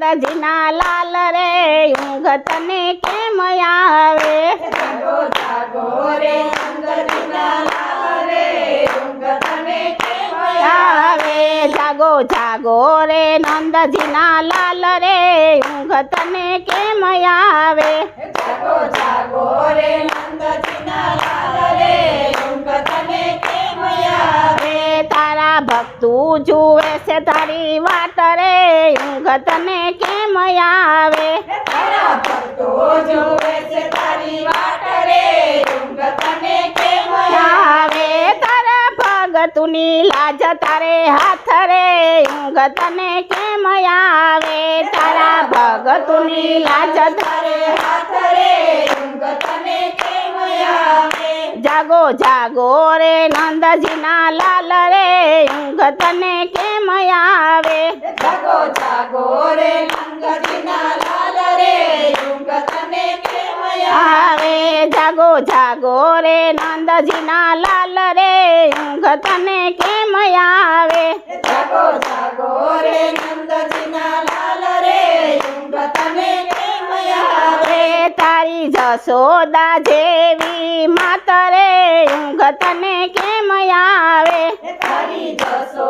નંદજીના લાલ રે ઊંઘ તને કેમ આવે જાગો જાગો રે નંદજીના લાલ રે ઊંઘ તને કેમ આવે જાગો જાગો રે નંદજીના લાલ રે ઊંઘ તને કેમ આવે જાગો જાગો રે નંદજીના લાલ રે ઊંઘ તને કેમ આવે રે તારા ભક્તુ જુએ છે તારી વાત રે ઊંઘ તને કેમ આવે તારા ભક્તો જોવે છે તારી વાટ રે ઊંઘ તને કેમ આવે તારા ભગતુની લાજ તારે હાથ રે ઊંઘ તને કેમ આવે તારા ભગતુની લાજ તારે હાથ રે ઊંઘ તને કેમ આવે જાગો જાગો રે નંદજીના લાલ રે ઊંઘ તને કેમ આવે જાગો જાગો રે નંદજીના લાલ રે ઊંઘ તને કેમ આવે આવે જાગો જાગો રે નંદજીના લાલ રે ઊંઘ તને કેમ આવે જાગો જાગો રે નંદજીના લાલ રે ઊંઘ તને કેમ આવે રે તારી જશોદા જેવી માત રે ઊંઘ તને કેમ આવે તારી જશોદા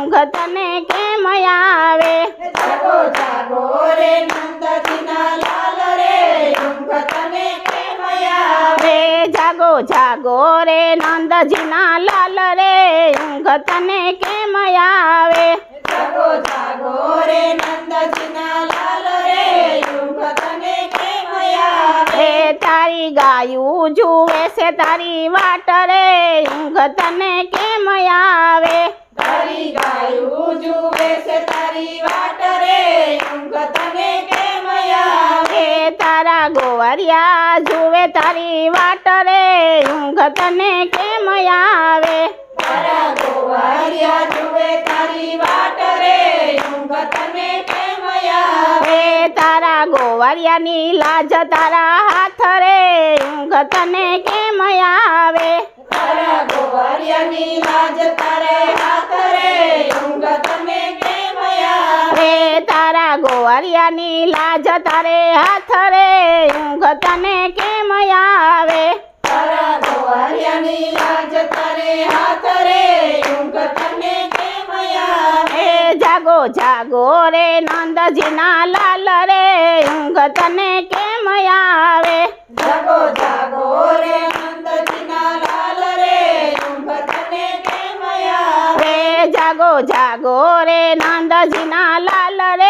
ઊંઘ તને કેમ આવે જાગો જાગો રે નંદજીના લાલ રે ઊંઘ તને કેમ આવે રે જાગો જાગો રે નંદજીના લાલ રે ઊંઘ તને કેમ આવે જાગો જાગો રે નંદજીના લાલ રે ઊંઘ તને કેમ આવે રે તારી ગાયું જુએ છે તારી વાટ રે ઊંઘ તને કેમ આવે તારી ગાયું જુએ છે તારી વાટ રે ઊંઘ તને કેમ આવે રે તારા ગોવરિયા જુએ તારી વાટ રે ઊંઘ તને કેમ આવે તારા ગોવારિયા જુએ તારી વાટ રે ઊંઘ તને કેમ આવે રે તારા ગોવરિયાની લાજ તારા હાથ રે ઊંઘ તને કેમ આવે તારા ગોવારિયાની લાજ તારે ગોવરિયાની લાજ તારે હાથ રે ઊંઘ તને કેમ આવે તારા ગોવારિયાની લાજ તારે હાથ રે ઊંઘ તને કેમ આવે એ જાગો જાગો રે નંદજીના લાલ રે ઊંઘ તને કેમ આવે જાગો જાગો રે નંદજીના લાલ રે ઊંઘ તને કેમ આવે રે જાગો જાગો રે નંદજીના લાલ રે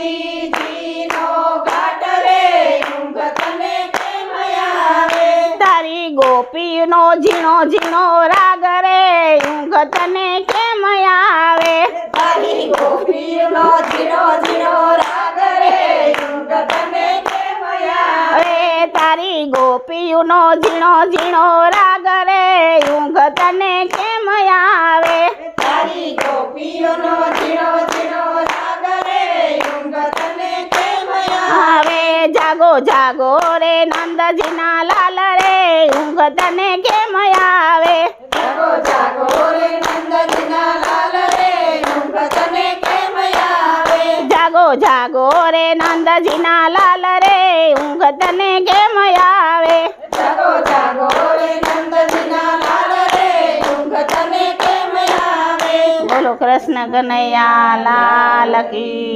ગોમતીજીનો ઘાટ રે ઊંઘ તને કેમ આવે? તારી ગોપીનો ઝીણો ઝીણો રાગ રે ઊંઘ તને કેમ આવે? તારી ગોપીનો ઝીણો ઝીણો રાગ રે ઊંઘ તને કેમ આવે? તારી ગોપીનો ઝીણો ઝીણો રાગ રે ઊંઘ તને જાગો જાગો રે નંદજીના લાલ રે ઊંઘ તને કેમ આવે જાગો જાગો રે નંદજીના લાલ રે ઊંઘ તને કેમ આવે જાગો જાગો રે નંદજીના લાલ રે ઊંઘ તને કેમ આવે જાગો જાગો રે નંદજીના લાલ રે બોલો કૃષ્ણ કનૈયા લાલ કી